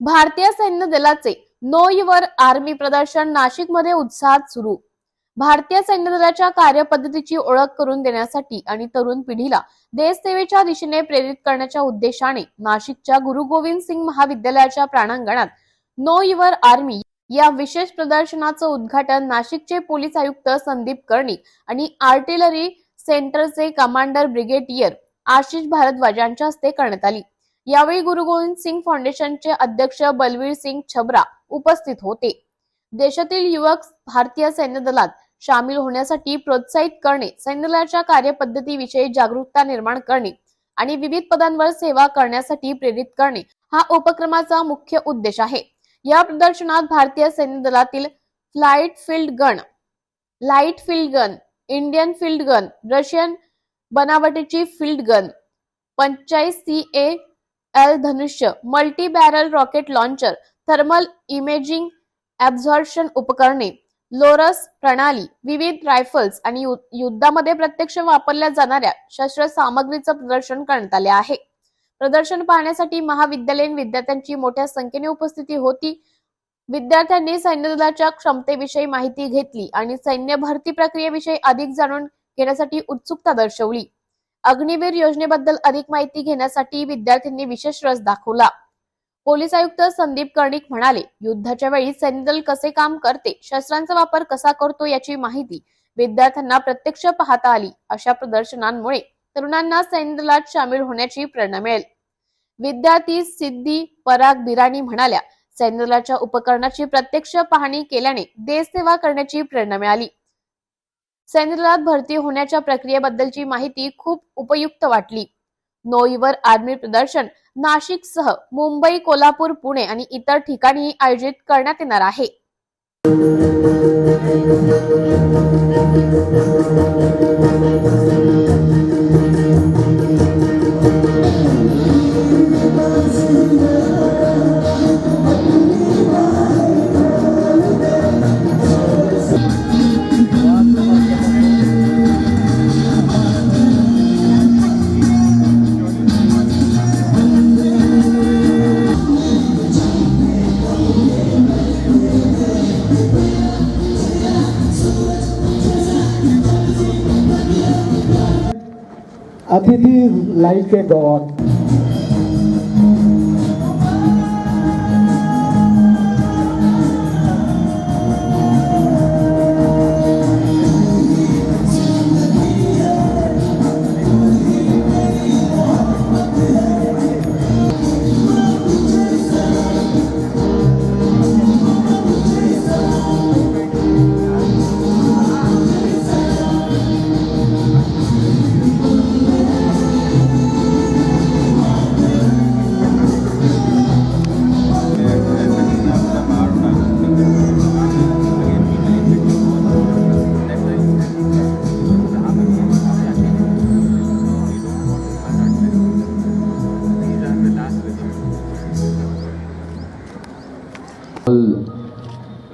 भारतीय सैन्य दलाचे नो युवर आर्मी प्रदर्शन नाशिकमध्ये उत्साहात सुरू. भारतीय सैन्य दलाच्या कार्यपद्धतीची ओळख करून देण्यासाठी आणि तरुण पिढीला देशसेवेच्या दिशेने प्रेरित करण्याच्या उद्देशाने नाशिकच्या गुरु गोविंद सिंग महाविद्यालयाच्या प्रांगणात नो युवर आर्मी या विशेष प्रदर्शनाचं उद्घाटन नाशिकचे पोलीस आयुक्त संदीप कर्णिक आणि आर्टिलरी सेंटरचे कमांडर ब्रिगेडियर आशिष भारद्वाज यांच्या हस्ते करण्यात आली. यावेळी गुरु गोविंद सिंग फाउंडेशनचे अध्यक्ष बलवीर सिंग छबरा उपस्थित होते. देशातील युवक भारतीय सैन्य दलात सामील होण्यासाठी प्रोत्साहित करणे सैन्य दलाच्या कार्यपद्धतीविषयी जागरूकता निर्माण करणे आणि विविध पदांवर सेवा करण्यासाठी प्रेरित करणे हा उपक्रमाचा मुख्य उद्देश आहे. या प्रदर्शनात भारतीय सैन्य दलातील flight field gun light field gun Indian field gun Russian बनावटीची field gun पंचाळीस C A L Dhanush multi barrel rocket launcher thermal imaging absorption उपकरणे लोरस प्रणाली विविध रायफल्स आणि युद्धामध्ये प्रत्यक्ष वापरल्या जाणाऱ्या शस्त्र सामग्रीचं प्रदर्शन करण्यात आले आहे. प्रदर्शन पाहण्यासाठी महाविद्यालयीन विद्यार्थ्यांची मोठ्या संख्येने उपस्थिती होती. विद्यार्थ्यांनी सैन्य दलाच्या क्षमतेविषयी माहिती घेतली आणि सैन्य भरती प्रक्रियेविषयी अधिक जाणून घेण्यासाठी उत्सुकता दर्शवली. अग्निवीर योजनेबद्दल अधिक माहिती घेण्यासाठी विद्यार्थ्यांनी विशेष रस दाखवला. पोलीस आयुक्त संदीप कर्णिक म्हणाले युद्धाच्या वेळी सैन्य दल कसे काम करते शस्त्रांचा वापर कसा करतो याची माहिती विद्यार्थ्यांना प्रत्यक्ष पाहता आली. अशा प्रदर्शनांमुळे तरुणांना सैन्य दलात सामील होण्याची प्रेरणा मिळेल. विद्यार्थी सिद्धी पराग बिराणी म्हणाल्या सैन्य दलाच्या उपकरणाची प्रत्यक्ष पाहणी केल्याने देशसेवा करण्याची प्रेरणा मिळाली. सैन्यदलात भरती होण्याच्या प्रक्रियेबद्दलची माहिती खूप उपयुक्त वाटली. नो युवर आर्मी प्रदर्शन नाशिक सह मुंबई कोल्हापूर पुणे आणि इतर ठिकाणी आयोजित करण्यात येणार आहे. अतिथि like a god.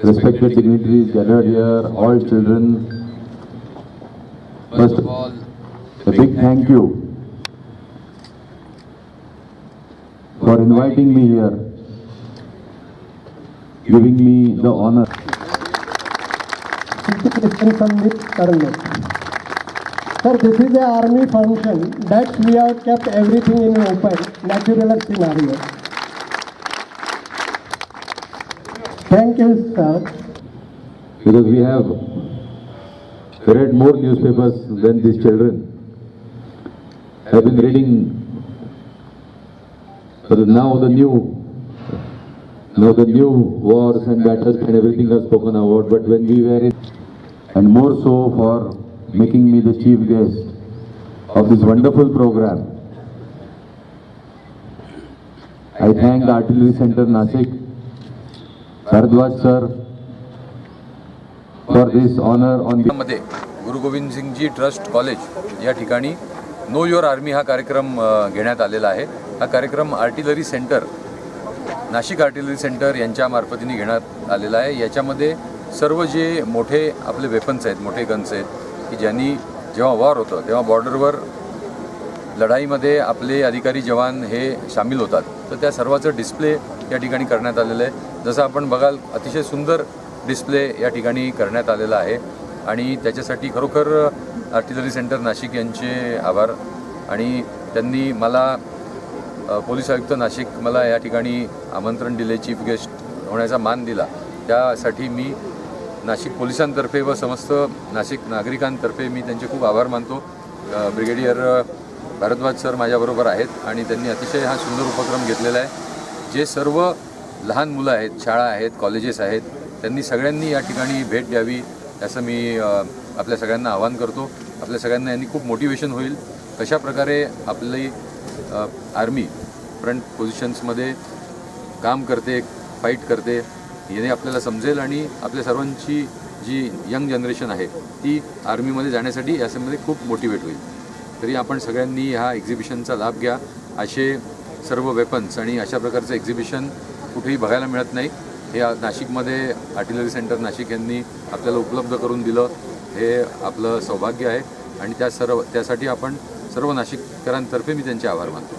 Respected dignitaries gathered here, all children. First of all, a big thank you for inviting me here, giving me the honor. Sir, this is a army function that we have kept everything in open, natural scenario. Thank you, sir. because we have read more newspapers than these children I've been reading now the new now the new wars and battles and everything are spoken about but when we were in and more so for making me the chief guest of this wonderful program I thank the Artillery Center Nasik Bharadwaj sir for this honour ऑनमध्ये Guru Govind Singhji trust college या ठिकाणी know your army हा कार्यक्रम घेण्यात आलेला आहे. हा कार्यक्रम artillery centre Nashik artillery centre यांच्या मार्फतीने घेण्यात आलेला आहे. याच्यामध्ये सर्व जे मोठे आपले वेपन्स आहेत मोठे गन्स आहेत की ज्यांनी जेव्हा वॉर होतं तेव्हा बॉर्डरवर लढाईमध्ये आपले अधिकारी जवान हे सामील होतात. तर त्या सर्वाचं डिस्प्ले या ठिकाणी करण्यात आलेलं आहे. जसं आपण बघाल अतिशय सुंदर डिस्प्ले या ठिकाणी करण्यात आलेला आहे. आणि त्याच्यासाठी खरोखर आर्टिलरी सेंटर नाशिक यांचे आभार. आणि त्यांनी मला पोलीस आयुक्त नाशिक मला या ठिकाणी आमंत्रण दिले चीफ गेस्ट होण्याचा मान दिला. त्यासाठी मी नाशिक पोलिसांतर्फे व समस्त नाशिक नागरिकांतर्फे मी त्यांचे खूप आभार मानतो. ब्रिगेडियर भारद्वाज सर माझ्याबरोबर आहेत आणि त्यांनी अतिशय हा सुंदर उपक्रम घेतलेला आहे. जे सर्व लहान मुलं आहेत शाळा आहेत कॉलेजेस आहेत त्यांनी सगळ्यांनी या ठिकाणी भेट द्यावी असं मी आपल्या सगळ्यांना आवाहन करतो. आपल्या सगळ्यांना यांनी खूप मोटिवेशन होईल. कशा प्रकारे आपली आर्मी फ्रंट पोझिशन्समध्ये काम करते फाईट करते याने आपल्याला समजेल आणि आपल्या सर्वांची जी यंग जनरेशन आहे ती आर्मीमध्ये जाण्यासाठी याच्यामध्ये खूप मोटिवेट होईल. तरी आपण सगळ्यांनी ह्या एक्झिबिशनचा लाभ घ्या. असे सर्व वेपन्स आणि अशा प्रकारचं एक्झिबिशन कुठेही बघायला मिळत नाही. हे नाशिकमध्ये आर्टिलरी सेंटर नाशिक यांनी आपल्याला उपलब्ध करून दिलं. हे आपलं सौभाग्य आहे. आणि त्या सर्व त्यासाठी आपण सर्व नाशिककरांतर्फे मी त्यांचे आभार मानतो.